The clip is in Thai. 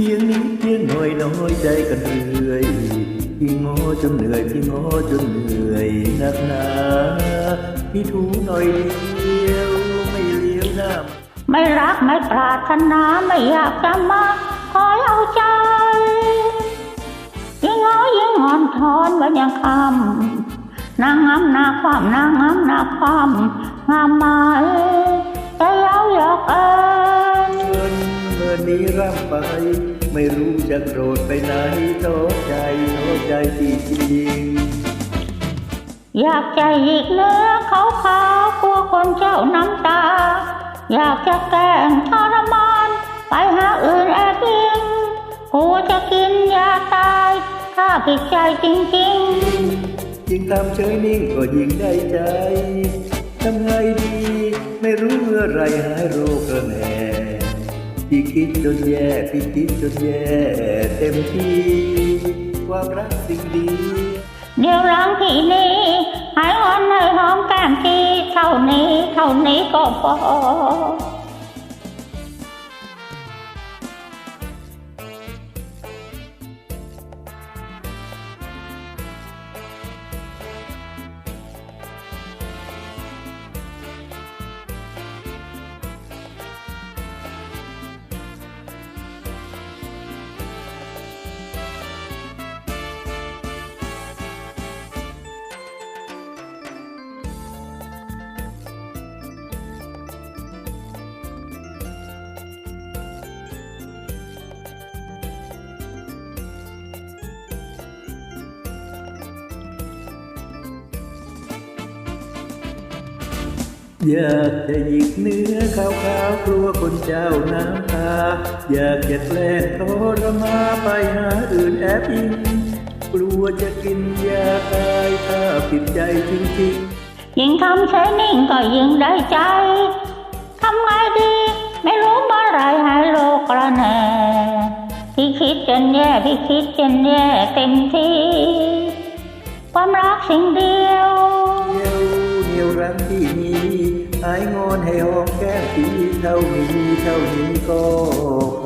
พียงนี้เพียงหน่อยน้อยใจกันเรื่อยพี่ง้อจนเหนื่อยพี่ง้อจนเหนื่อยนักหนาพี่ถูหน่อยเดียวไม่เลี้ยวหน้าไม่รักไม่ปรารถนาไม่อยากจะมาคอยเอาใจยิ่งเอยิ่งงอนทอนวันยังคำนางงามนาความนางงามนาความงามไหมใไป ไม่รู้จะโกรธไปไหนท้อใจท้อใจจริงๆอยากจะหยิกเนื้อเขาขาวๆกลัวคนเจ้าน้ำตา อยากจะแกล้งทรมาน ไปหาอื่นแอบยิงกลัวจะกินยาตายถ้าผิดใจจริงยิ่งทำเฉยนิ่งก็ยิ่งได้ใจทำไงดี ไม่รู้เมื่อไรหายโรคกระแน่ พี่คิดจนแย่พี่คิดจนแย่เต็มที่ความรักสิ่งดีเดี๋ยวร้องที่นี้หายวันเลยหอมแก้มทีเท่านี้เท่านี้ก็พอ อยากจะหยิกเนื้อขาวๆกลัวคนเจ้าน้ำตา อยากจะแกล้งทรมาไปหาอื่นแอบอิงกลัวจะกินยาตายถ้าผิดใจจริงๆ ยิ่งทำเฉยนิ่งก็ยิ่งได้ใจทำไงดี ไม่รู้เมื่อไรหายโรคกระแน่พี่คิดจนแย่พี่คิดจนแย่เต็มที่ ความรักสิ่งเดียว หายงอนให้หอมแก้มทีเท่านี้เท่านี้ก็พอ